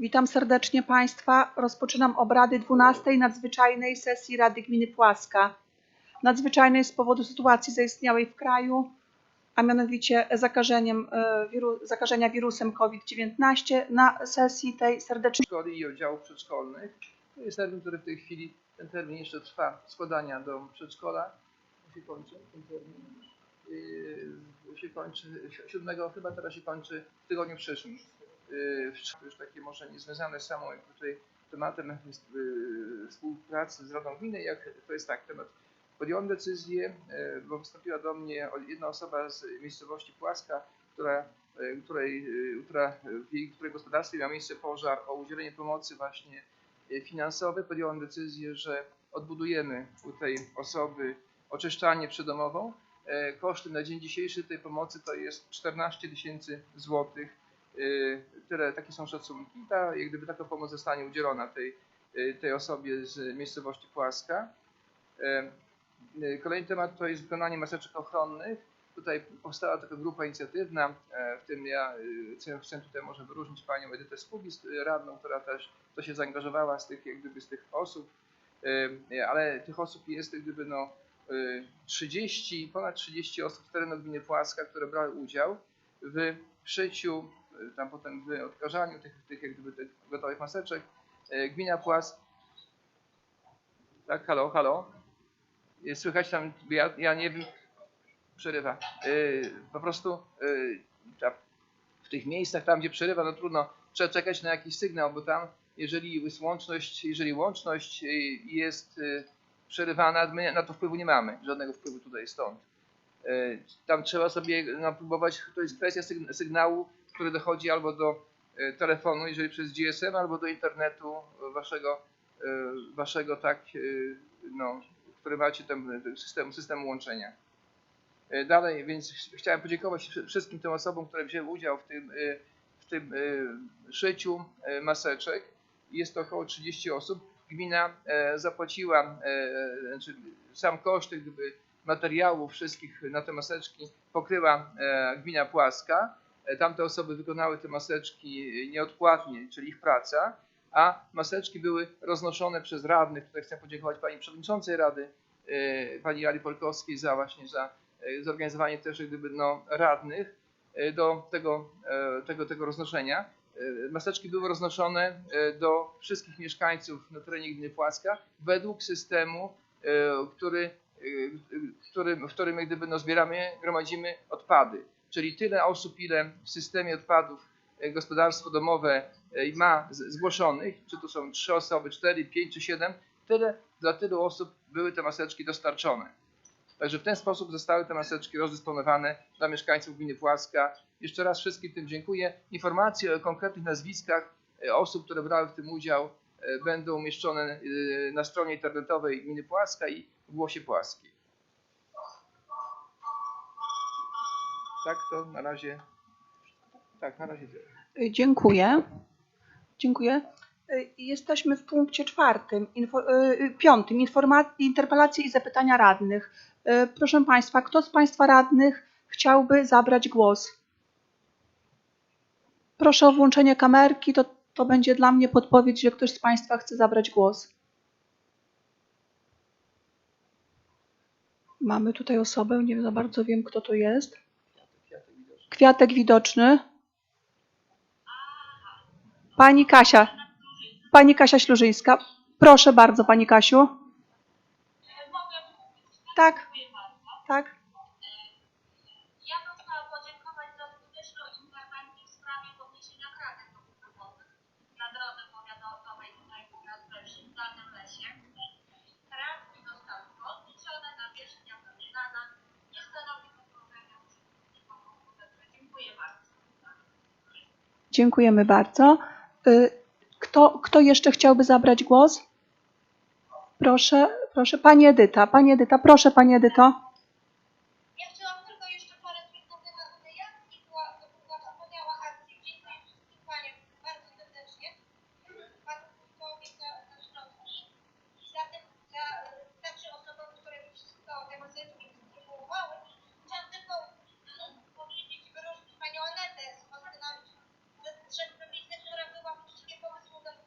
Witam serdecznie Państwa. Rozpoczynam obrady 12 nadzwyczajnej sesji Rady Gminy Płaska. Nadzwyczajnej z powodu sytuacji zaistniałej w kraju, a mianowicie zakażeniem, e, wiru, zakażenia wirusem COVID-19. Na sesji tej serdecznie szkoły i oddziałów przedszkolnych. To jest termin, który w tej chwili, ten termin jeszcze trwa składania do przedszkola. Się kończy ten termin. Yy, się kończy 7 chyba teraz się kończy w tygodniu przyszłym. W- już takie może niezwiązane z samą jakby tutaj tematem yy, współpracy z Radą Gminy, jak to jest tak, temat podjąłem decyzję, yy, bo wystąpiła do mnie jedna osoba z miejscowości Płaska, która której, która w jej której gospodarstwie miał miejsce pożar, o udzielenie pomocy właśnie finansowej, podjąłem decyzję, że odbudujemy u tej osoby oczyszczalnię przydomową. E, Koszty na dzień dzisiejszy tej pomocy to jest 14 tysięcy złotych. E, Tyle, takie są szacunki. Ta, jak gdyby taka pomoc zostanie udzielona tej, e, tej osobie z miejscowości Płaska. E, Kolejny temat to jest wykonanie maseczek ochronnych. Tutaj powstała taka grupa inicjatywna, e, w tym ja chcę, tutaj może wyróżnić panią Edytę Skubis, e, radną, która też to się zaangażowała z tych, jak gdyby z tych osób, ale tych osób jest jak gdyby no e, 30, ponad 30 osób z terenu gminy Płaska, które brały udział w szyciu, tam potem w odkażaniu tych, tych jak gdyby tych gotowych maseczek. E, Gmina Płask, tak, halo, halo, E, słychać tam, ja, ja nie wiem, przerywa. Yy, po prostu w tych miejscach, tam gdzie przerywa, no trudno, trzeba czekać na jakiś sygnał, bo tam, jeżeli jest łączność, jeżeli łączność jest przerywana, my na to wpływu nie mamy, żadnego wpływu tutaj stąd. Tam trzeba sobie no, próbować, to jest kwestia sygn- sygnału, który dochodzi albo do yy, telefonu, jeżeli przez GSM, albo do internetu waszego, yy, waszego tak, yy, no, który macie ten system, system łączenia. E, Dalej, więc ch- chciałem podziękować wszy- wszystkim tym osobom, które wzięły udział w tym, e, w tym e, szyciu e, maseczek. Jest to około 30 osób. Gmina e, zapłaciła, e, znaczy sam koszt gdyby, materiałów wszystkich na te maseczki pokryła e, gmina Płaska. E, Tamte osoby wykonały te maseczki nieodpłatnie, czyli ich praca, a maseczki były roznoszone przez radnych. Tutaj chcę podziękować pani przewodniczącej rady, e, pani Ali Polkowskiej za właśnie za e, zorganizowanie też gdyby no, radnych do tego, tego, tego roznoszenia. Maseczki były roznoszone do wszystkich mieszkańców na terenie gminy Płaska według systemu, który, którym, w którym jak gdyby no, zbieramy, gromadzimy odpady. Czyli tyle osób, ile w systemie odpadów e, gospodarstwo domowe e, ma zgłoszonych, czy to są trzy osoby, cztery, pięć czy siedem, tyle dla tylu osób były te maseczki dostarczone. Także w ten sposób zostały te maseczki rozdysponowane dla mieszkańców gminy Płaska. Jeszcze raz wszystkim tym dziękuję. Informacje o konkretnych nazwiskach e, osób, które brały w tym udział będą umieszczone na stronie internetowej gminy Płaska i w Głosie Płaskiej. Tak, to na razie. Tak, na razie tyle. Dziękuję. Dziękuję. Y, Jesteśmy w punkcie czwartym, info, y, y, piątym, interpelacje i zapytania radnych. Proszę Państwa, kto z Państwa radnych chciałby zabrać głos? Proszę o włączenie kamerki, to, to będzie dla mnie podpowiedź, że ktoś z Państwa chce zabrać głos. Mamy tutaj osobę, nie za bardzo wiem, kto to jest. Kwiatek widoczny. Pani Kasia. Pani Kasia Ślużyńska. Proszę bardzo, Pani Kasiu. Tak, tak. Ja bym chciała podziękować za skuteczną interwencję w sprawie podniesienia kratek autobusowych na drodze powiatowej tutaj u nas we Wszystalnym Lesie. Kratki zostały podniesione, nawierzchnia wyrównana, nie stanowi zagrożenia uczestnikom ruchu. Także dziękuję bardzo. Dziękujemy bardzo. Y, Kto, kto jeszcze chciałby zabrać głos? Proszę, proszę. Pani Edyta. Pani Edyta, proszę Pani Edyto. Ja chciałam tylko jeszcze parę słów na temat Jacki, była, była wspaniała akcja. Dziękuję wszystkim paniom bardzo serdecznie. Panu Wójtowi za, za środki i za, tym, za także osobom, które wszystko te maseczki dystrybuowały. Chciałam tylko mm, powiedzieć, wyróżnić panią Anetę z Fascynacji, ze Strzemicy, która była właściwie pomysłodawcą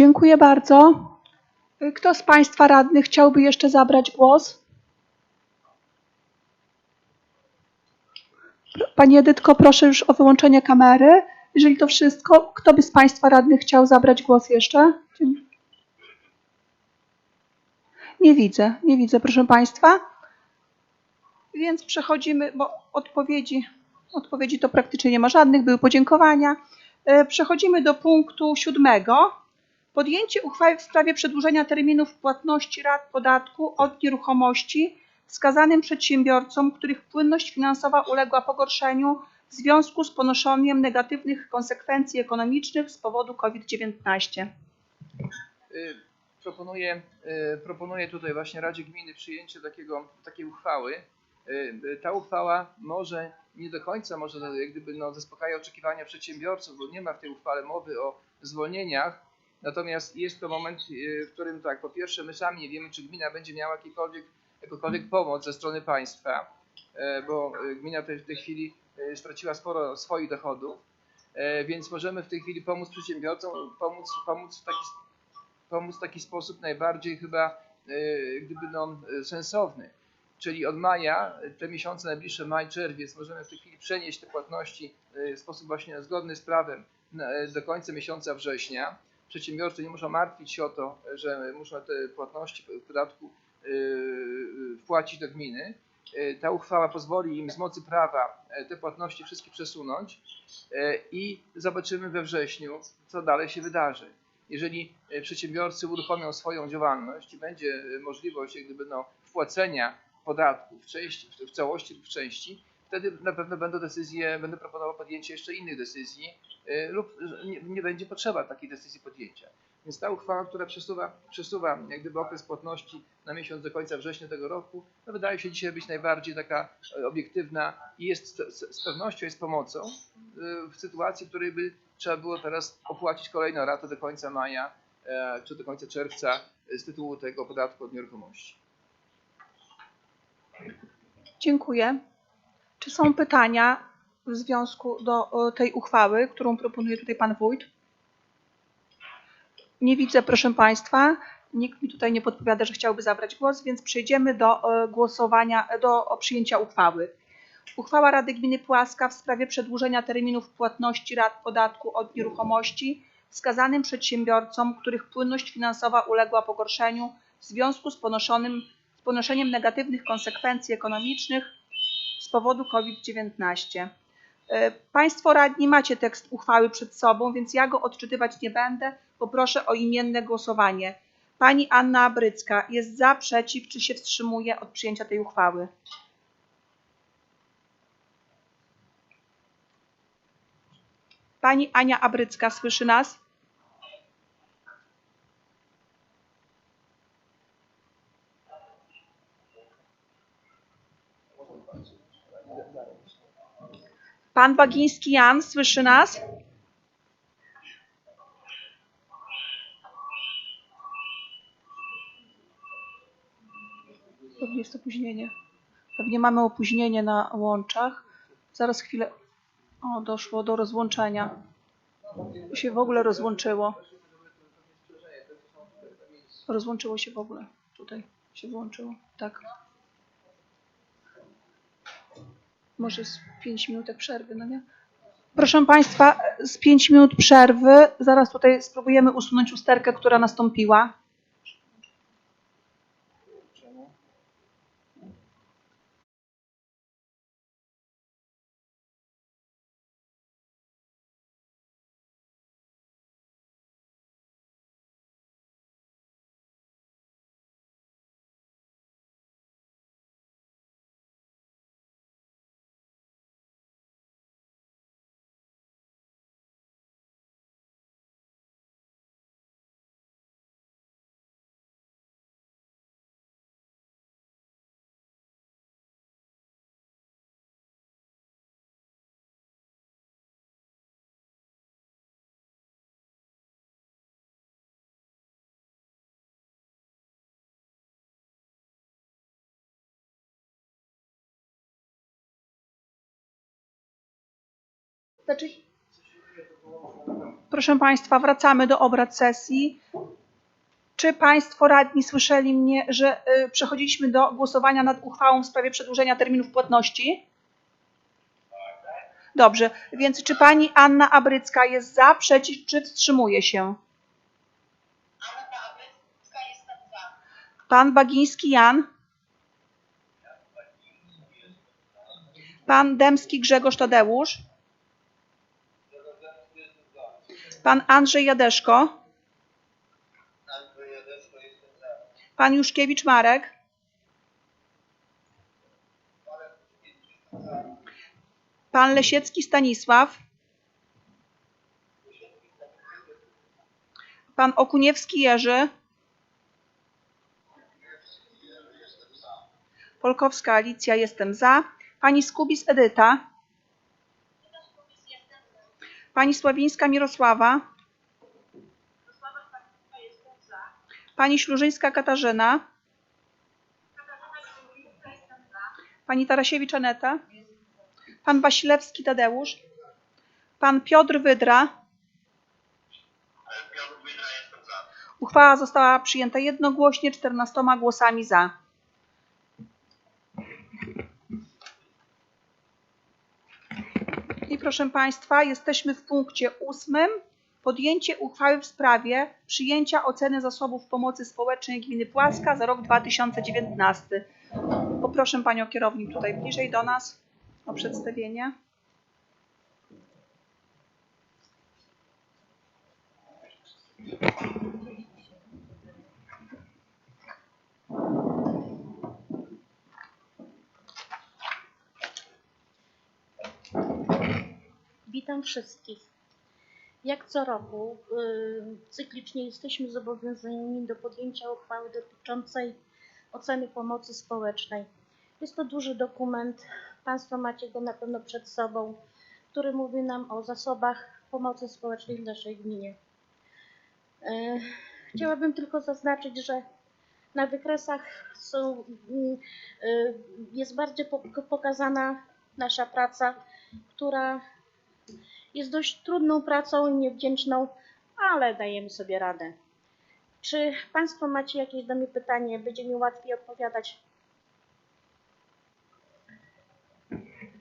Dziękuję bardzo. Kto z Państwa radnych chciałby jeszcze zabrać głos? Pani Edytko, proszę już o wyłączenie kamery. Jeżeli to wszystko, kto by z Państwa radnych chciał zabrać głos jeszcze? Nie widzę, nie widzę, proszę Państwa. Więc przechodzimy, bo odpowiedzi, odpowiedzi to praktycznie nie ma żadnych, były podziękowania. E, Przechodzimy do punktu siódmego. Podjęcie uchwały w sprawie przedłużenia terminów płatności rat podatku od nieruchomości wskazanym przedsiębiorcom, których płynność finansowa uległa pogorszeniu w związku z ponoszeniem negatywnych konsekwencji ekonomicznych z powodu COVID-19. Y, Proponuję, y, proponuję tutaj właśnie Radzie Gminy przyjęcie takiego, takiej uchwały. Y, Ta uchwała może nie do końca może jak gdyby no, zaspokaja oczekiwania przedsiębiorców, bo nie ma w tej uchwale mowy o zwolnieniach. Natomiast jest to moment, y, w którym tak, po pierwsze my sami nie wiemy, czy gmina będzie miała jakikolwiek, jakąkolwiek pomoc ze strony państwa, e, bo y, gmina w tej chwili y, straciła sporo swoich dochodów, e, więc możemy w tej chwili pomóc przedsiębiorcom, pomóc, pomóc w taki pomóc w taki sposób najbardziej chyba e, gdyby no, e, sensowny. Czyli od maja, e, te miesiące najbliższe, maj, czerwiec, możemy w tej chwili przenieść te płatności e, w sposób właśnie zgodny z prawem e, do końca miesiąca września. Przedsiębiorcy nie muszą martwić się o to, że muszą te płatności w podatku e, wpłacić do gminy. E, Ta uchwała pozwoli im z mocy prawa e, te płatności wszystkie przesunąć i zobaczymy we wrześniu, co dalej się wydarzy jeżeli przedsiębiorcy uruchomią swoją działalność i będzie możliwość jak gdyby no, wpłacenia podatku w, części, w całości lub w części, wtedy na pewno będą decyzje, będę proponował podjęcie jeszcze innych decyzji e, lub nie, nie będzie potrzeba takiej decyzji podjęcia. Więc ta uchwała, która przesuwa, przesuwa jak gdyby okres płatności na miesiąc do końca września tego roku, no wydaje się dzisiaj być najbardziej taka e, obiektywna i jest z, pewnością jest pomocą e, w sytuacji, w której by trzeba było teraz opłacić kolejną ratę do końca maja e, czy do końca czerwca e, z tytułu tego podatku od nieruchomości. Dziękuję. Czy są pytania w związku do tej uchwały, którą proponuje tutaj Pan Wójt? Nie widzę, proszę Państwa. Nikt mi tutaj nie podpowiada, że chciałby zabrać głos, więc przejdziemy do e, głosowania, do przyjęcia uchwały. Uchwała Rady Gminy Płaska w sprawie przedłużenia terminów płatności rat podatku od nieruchomości wskazanym przedsiębiorcom, których płynność finansowa uległa pogorszeniu w związku z, ponoszonym, z ponoszeniem negatywnych konsekwencji ekonomicznych powodu COVID-19. E, Państwo radni macie tekst uchwały przed sobą, więc ja go odczytywać nie będę. Poproszę o imienne głosowanie. Pani Anna Brycka jest za, przeciw, czy się wstrzymuje od przyjęcia tej uchwały? Pani Ania Abrycka słyszy nas? Pan Bagiński Jan słyszy nas? Pewnie jest opóźnienie. Pewnie mamy opóźnienie na łączach. Zaraz chwilę. O, doszło do rozłączenia. To się w ogóle rozłączyło. Rozłączyło się w ogóle. Tutaj się włączyło. Tak. Może z 5 minutek przerwy, no nie? Proszę Państwa, z 5 minut przerwy. Zaraz tutaj spróbujemy usunąć usterkę, która nastąpiła. Znaczy, Proszę Państwa, wracamy do obrad sesji. Czy Państwo radni słyszeli mnie, że y, przechodziliśmy do głosowania nad uchwałą w sprawie przedłużenia terminów płatności? Dobrze, więc czy Pani Anna Abrycka jest za, przeciw, czy wstrzymuje się? Anna Abrycka jestem za. Pan Bagiński Jan? Pan Dębski Grzegorz Tadeusz? Pan Andrzej Jadeszko? Pan Juszkiewicz Marek? Pan Lesiecki Stanisław? Pan Okuniewski Jerzy? Polkowska Alicja, jestem za. Pani Skubis Edyta? Pani Sławińska Mirosława? Pani Ślużyńska Katarzyna? Pani Tarasiewicz Aneta? Pan Wasilewski Tadeusz? Pan Piotr Wydra? Uchwała została przyjęta jednogłośnie 14 głosami za. Proszę Państwa, jesteśmy w punkcie ósmym. Podjęcie uchwały w sprawie przyjęcia oceny zasobów pomocy społecznej gminy Płaska za rok 2019. Poproszę Panią kierownik tutaj bliżej do nas o przedstawienie. Witam wszystkich. Jak co roku, y, cyklicznie jesteśmy zobowiązani do podjęcia uchwały dotyczącej oceny pomocy społecznej. Jest to duży dokument, Państwo macie go na pewno przed sobą, który mówi nam o zasobach pomocy społecznej w naszej gminie. Y, Chciałabym tylko zaznaczyć, że na wykresach są, y, jest bardziej po- pokazana nasza praca, która jest dość trudną pracą i niewdzięczną, ale dajemy sobie radę. Czy Państwo macie jakieś do mnie pytanie? Będzie mi łatwiej odpowiadać.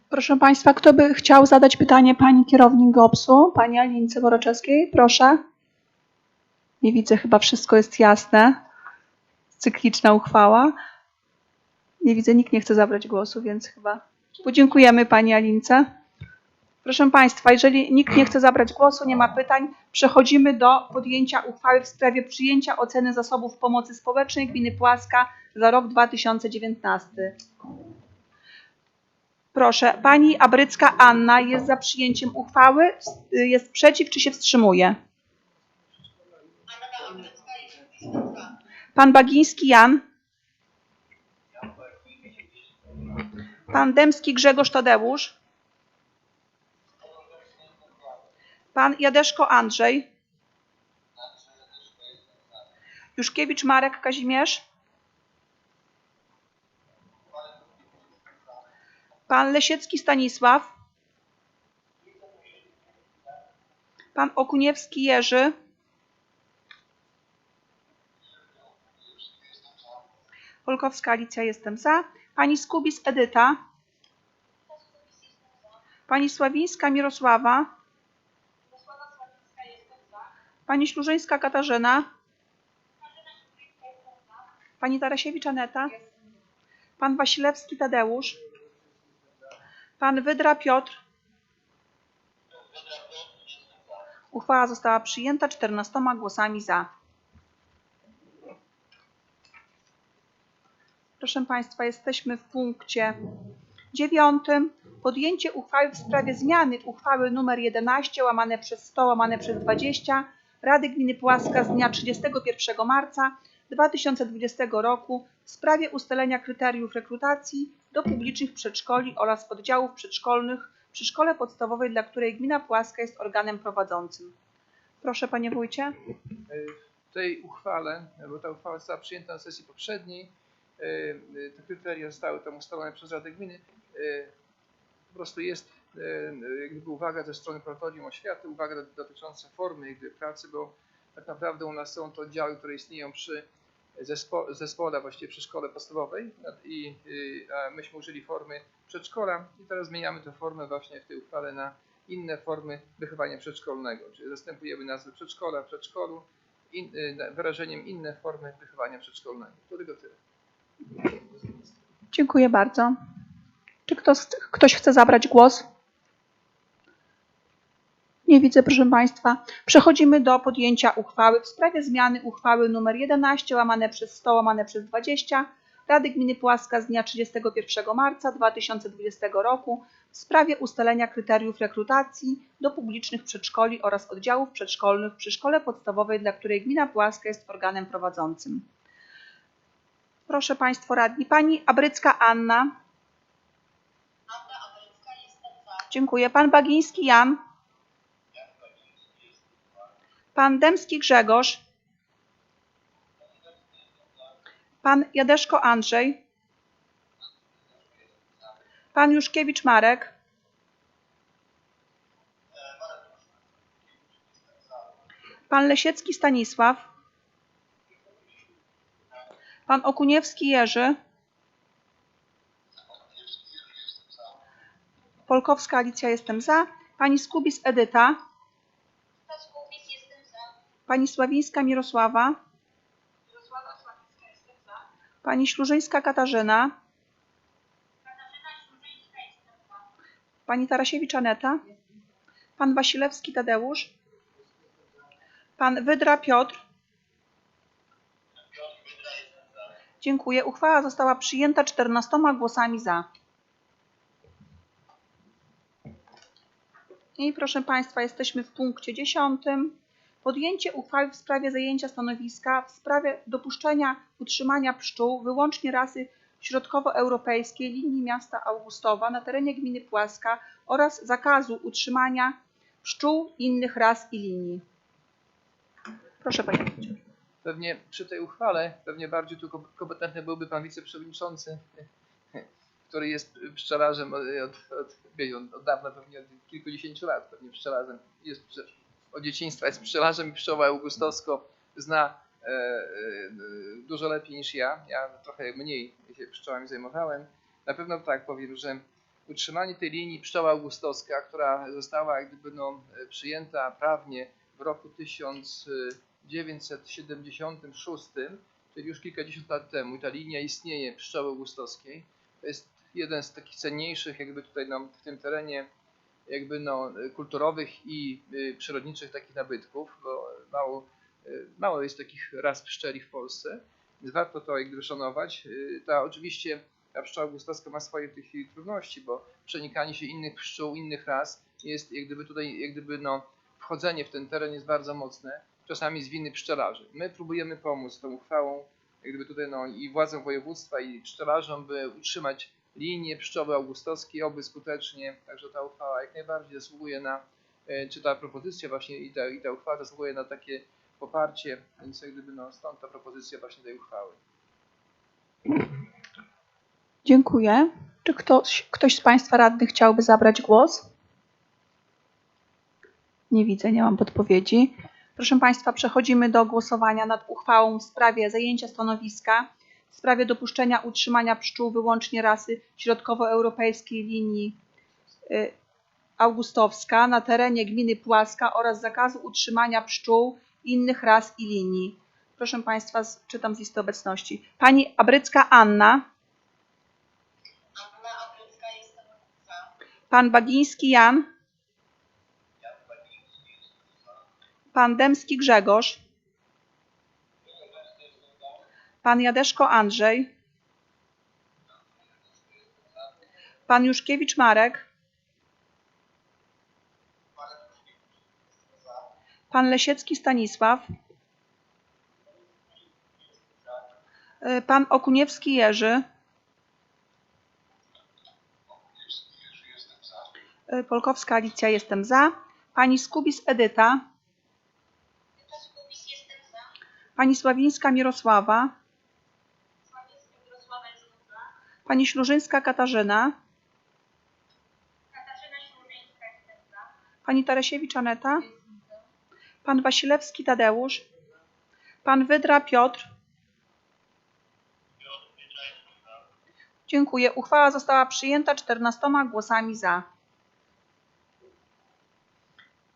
Proszę Państwa, kto by chciał zadać pytanie Pani kierownik GOPS-u, Pani Alince Boroczewskiej? Proszę. Nie widzę, chyba wszystko jest jasne. Cykliczna uchwała. Nie widzę, nikt nie chce zabrać głosu, więc chyba podziękujemy Pani Alince. Proszę Państwa, jeżeli nikt nie chce zabrać głosu, nie ma pytań, przechodzimy do podjęcia uchwały w sprawie przyjęcia oceny zasobów pomocy społecznej gminy Płaska za rok 2019. Proszę, Pani Abrycka Anna jest za przyjęciem uchwały, jest przeciw czy się wstrzymuje? Pan Bagiński Jan? Pan Dębski Grzegorz Tadeusz? Pan Jadeszko Andrzej? Juszkiewicz Marek Kazimierz? Pan Lesiecki Stanisław? Pan Okuniewski Jerzy? Polkowska Alicja, jestem za. Pani Skubis Edyta? Pani Sławińska Mirosława? Posława Sławicka jestem za. Pani Ślużyńska Katarzyna? Pani Tarasiewicz Aneta? Pan Wasilewski Tadeusz? Pan Wydra Piotr? Uchwała została przyjęta 14 głosami za. Proszę Państwa, jesteśmy w punkcie dziewiątym. Podjęcie uchwały w sprawie zmiany uchwały nr 11 łamane przez 100 łamane przez 20 Rady Gminy Płaska z dnia 31 marca 2020 roku w sprawie ustalenia kryteriów rekrutacji do publicznych przedszkoli oraz oddziałów przedszkolnych przy szkole podstawowej, dla której gmina Płaska jest organem prowadzącym. Proszę Panie Wójcie. w tej uchwale, bo ta uchwała została przyjęta na sesji poprzedniej, e, e, te kryteria zostały tam ustalone przez Radę Gminy. e, po prostu jest e, e, jak gdyby uwaga ze strony protodium oświaty, uwaga do- dotycząca formy jak gdyby pracy, bo tak naprawdę u nas są to oddziały, które istnieją przy zespo, zespole, właściwie przy szkole podstawowej i y, a myśmy użyli formy przedszkola i teraz zmieniamy tę formę właśnie w tej uchwale na inne formy wychowania przedszkolnego, czyli zastępujemy nazwę przedszkola przedszkolu in, y, wyrażeniem inne formy wychowania przedszkolnego. To tylko tyle. Dziękuję bardzo. Czy ktoś, ktoś chce zabrać głos? Nie widzę, proszę Państwa. Przechodzimy do podjęcia uchwały w sprawie zmiany uchwały nr 11 łamane przez 100 łamane przez 20 Rady Gminy Płaska z dnia 31 marca 2020 roku w sprawie ustalenia kryteriów rekrutacji do publicznych przedszkoli oraz oddziałów przedszkolnych przy szkole podstawowej, dla której Gmina Płaska jest organem prowadzącym. Proszę Państwo radni. Pani Abrycka Anna. Abrycka. Dziękuję. Pan Bagiński Jan. Pan Dębski Grzegorz. Pan Jadeszko Andrzej. Pan Juszkiewicz Marek. Pan Lesiecki Stanisław. Pan Okuniewski Jerzy. Polkowska Alicja jestem za. Pani Skubis Edyta. Pani Sławińska Mirosława. Mirosława Sławicka, jestem za. Pani Ślużyńska Katarzyna. Katarzyna Ślużyńska, jestem za. Pani Tarasiewicz Aneta. Pan Wasilewski Tadeusz. Pan Wydra Piotr. Dziękuję. Uchwała została przyjęta 14 głosami za. I proszę Państwa, jesteśmy w punkcie 10. Podjęcie uchwały w sprawie zajęcia stanowiska w sprawie dopuszczenia utrzymania pszczół wyłącznie rasy środkowoeuropejskiej linii miasta Augustowa na terenie gminy Płaska oraz zakazu utrzymania pszczół innych ras i linii. Proszę Panie Wójcie. Pewnie przy tej uchwale, pewnie bardziej tu kom- kompetentny byłby pan wiceprzewodniczący, który jest pszczelarzem od, od, od, od, dawna, pewnie od kilkudziesięciu lat, pewnie pszczelarzem. Jest od dzieciństwa jest pszczelarzem i pszczoła augustowsko zna e, e, dużo lepiej niż ja. Ja trochę mniej się pszczołami zajmowałem. Na pewno tak powiem, że utrzymanie tej linii pszczoła augustowska, która została gdyby no, przyjęta prawnie w roku 1976, czyli już kilkadziesiąt lat temu, ta linia istnieje pszczoły augustowskiej. To jest jeden z takich cenniejszych jakby tutaj no, w tym terenie jakby no, kulturowych i y, przyrodniczych takich nabytków, bo mało, y, mało jest takich ras pszczeli w Polsce, więc warto to jakby szanować. Y, ta oczywiście ta pszczoła augustowska ma swoje w tej chwili trudności, bo przenikanie się innych pszczół, innych ras jest jak gdyby tutaj jak gdyby no, wchodzenie w ten teren jest bardzo mocne, czasami z winy pszczelarzy. My próbujemy pomóc tą uchwałą, jak gdyby tutaj no, i władzom województwa i pszczelarzom, by utrzymać linię pszczoły augustowskiej, oby skutecznie, także ta uchwała jak najbardziej zasługuje na, e, czy ta propozycja właśnie i ta, i ta uchwała zasługuje na takie poparcie, więc jak gdyby no, stąd ta propozycja właśnie tej uchwały. Dziękuję. Czy ktoś, ktoś z Państwa radnych chciałby zabrać głos? Nie widzę, nie mam podpowiedzi. Proszę Państwa, przechodzimy do głosowania nad uchwałą w sprawie zajęcia stanowiska w sprawie dopuszczenia utrzymania pszczół wyłącznie rasy środkowoeuropejskiej linii y, augustowska na terenie gminy Płaska oraz zakazu utrzymania pszczół innych ras i linii. Proszę Państwa, czytam z listy obecności. Pani Abrycka Anna. Anna Abrycka. Pan Bagiński Jan. Pan Dębski Grzegorz. Pan Jadeszko Andrzej. Pan Juszkiewicz Marek. Pan Lesiecki Stanisław. Y, Pan Okuniewski Jerzy. Y, Polkowska Alicja jestem za. Pani Skubis Edyta. Pani Sławińska Mirosława. Pani Ślużyńska Katarzyna. Pani Tarasiewicz Aneta? Pan Wasilewski Tadeusz? Pan Wydra Piotr? Dziękuję. Uchwała została przyjęta 14 głosami za.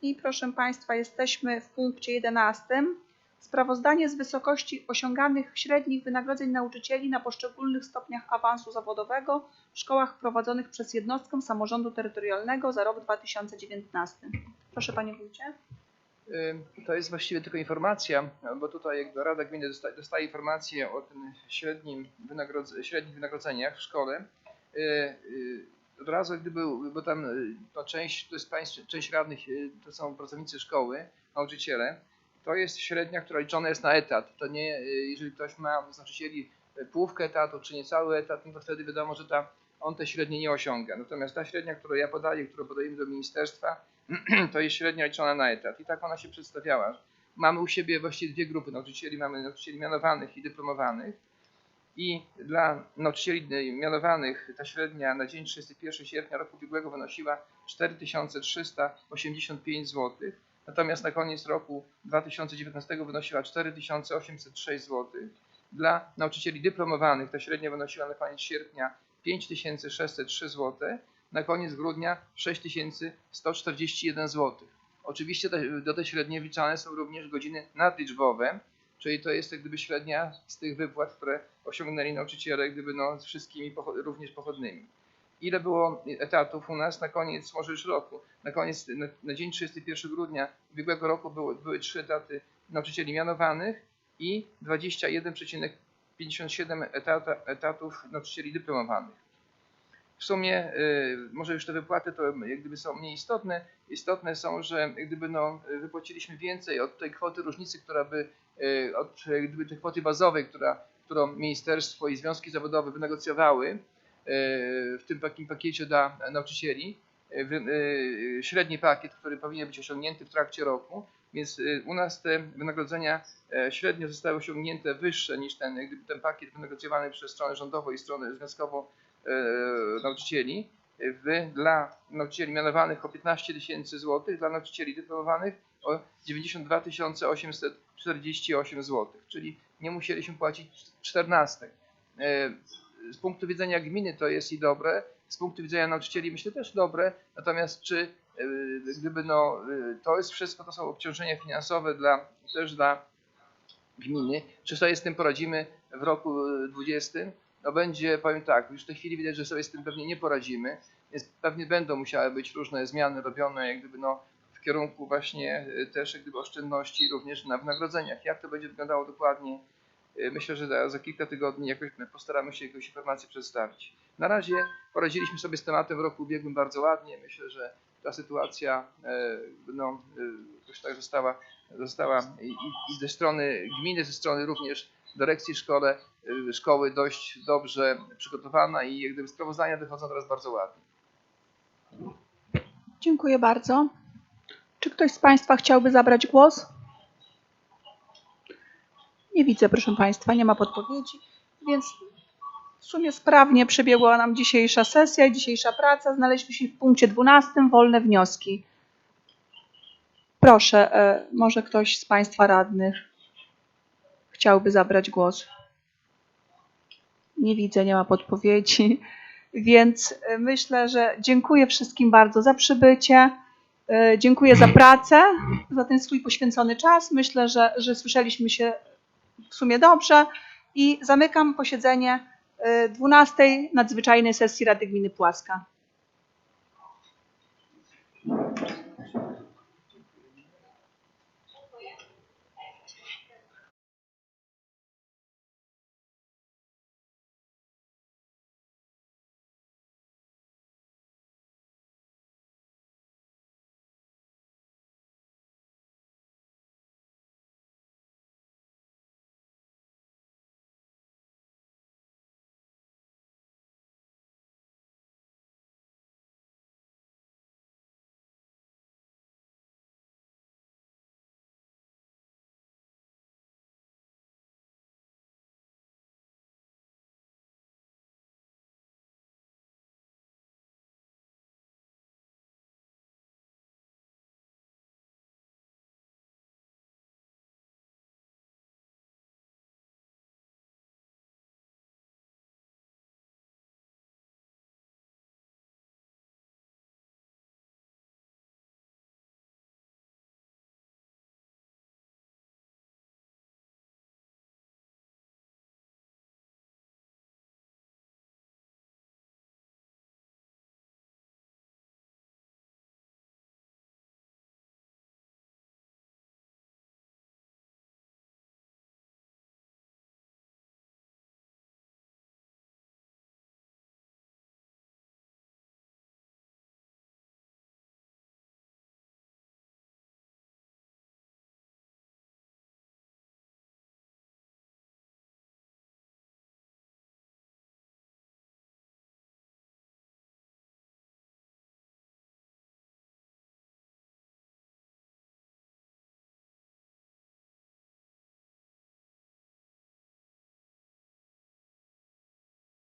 I proszę Państwa, jesteśmy w punkcie 11. Sprawozdanie z wysokości osiąganych średnich wynagrodzeń nauczycieli na poszczególnych stopniach awansu zawodowego w szkołach prowadzonych przez jednostkę samorządu terytorialnego za rok 2019. Proszę Panie Wójcie. To jest właściwie tylko informacja, bo tutaj jakby Rada Gminy dostaje, dostaje informację o tym średnim wynagrodz- średnich wynagrodzeniach w szkole. Y, y, Od razu gdyby, bo tam y, to część, to jest państw, część radnych, y, to są pracownicy szkoły, nauczyciele. To jest średnia, która liczona jest na etat. To nie, jeżeli ktoś ma z nauczycieli y, połówkę etatu, czy niecały etat, no to wtedy wiadomo, że ta, on te średnie nie osiąga. Natomiast ta średnia, którą ja podaję, którą podajemy do ministerstwa, to jest średnia liczona na etat. I tak ona się przedstawiała. Mamy u siebie właściwie dwie grupy nauczycieli. Mamy nauczycieli mianowanych i dyplomowanych. I dla nauczycieli mianowanych ta średnia na dzień 31 sierpnia roku ubiegłego wynosiła 4385 zł. Natomiast na koniec roku 2019 wynosiła 4806 zł. Dla nauczycieli dyplomowanych ta średnia wynosiła na koniec sierpnia 5603 zł na koniec grudnia 6141 zł. Oczywiście do tej średniej wliczane są również godziny nadliczbowe, czyli to jest jak gdyby średnia z tych wypłat, które osiągnęli nauczyciele, gdyby no, z wszystkimi również pochodnymi. Ile było etatów u nas na koniec może już roku? Na koniec, na, na dzień 31 grudnia ubiegłego roku było, były trzy etaty nauczycieli mianowanych i 21,57 etata, etatów nauczycieli dyplomowanych. W sumie y, może już te wypłaty to jak gdyby są mniej istotne. Istotne są, że jak gdyby no, wypłaciliśmy więcej od tej kwoty różnicy, która by y, od gdyby tej kwoty bazowej, która, którą ministerstwo i związki zawodowe wynegocjowały w tym takim pakiecie dla nauczycieli. Wy- y, Średni pakiet, który powinien być osiągnięty w trakcie roku, więc y, u nas te wynagrodzenia e, średnio zostały osiągnięte wyższe niż ten, gdyby ten pakiet wynegocjowany przez stronę rządową i stronę związkową e, nauczycieli. W, dla nauczycieli mianowanych o 15 tysięcy złotych, dla nauczycieli dyplomowanych o 92 848 zł, czyli nie musieliśmy płacić 14. E, Z punktu widzenia gminy to jest i dobre, z punktu widzenia nauczycieli myślę też dobre, natomiast czy e, gdyby no, e, to jest wszystko, to są obciążenia finansowe dla, też dla gminy, czy sobie z tym poradzimy w roku e, 20? No będzie, powiem tak, już w tej chwili widać, że sobie z tym pewnie nie poradzimy, więc pewnie będą musiały być różne zmiany robione, jak gdyby no w kierunku właśnie e, też jak gdyby oszczędności również na wynagrodzeniach. Jak to będzie wyglądało dokładnie, e, myślę, że za, kilka tygodni jakoś my postaramy się jakąś informację przedstawić. Na razie poradziliśmy sobie z tematem w roku ubiegłym bardzo ładnie. Myślę, że ta sytuacja e, no, e, jakoś tak została, została i, i- ze strony gminy, ze strony również dyrekcji szkole, szkoły dość dobrze przygotowana i jak gdyby sprawozdania wychodzą teraz bardzo ładnie. Dziękuję bardzo. Czy ktoś z Państwa chciałby zabrać głos? Nie widzę, proszę Państwa, nie ma podpowiedzi, więc w sumie sprawnie przebiegła nam dzisiejsza sesja i dzisiejsza praca. Znaleźliśmy się w punkcie 12, wolne wnioski. Proszę, e, może ktoś z Państwa radnych chciałby zabrać głos? Nie widzę, nie ma podpowiedzi. Więc e, myślę, że dziękuję wszystkim bardzo za przybycie. E, Dziękuję za pracę, za ten swój poświęcony czas. Myślę, że, że słyszeliśmy się w sumie dobrze i zamykam posiedzenie e, 12 nadzwyczajnej sesji Rady Gminy Płaska.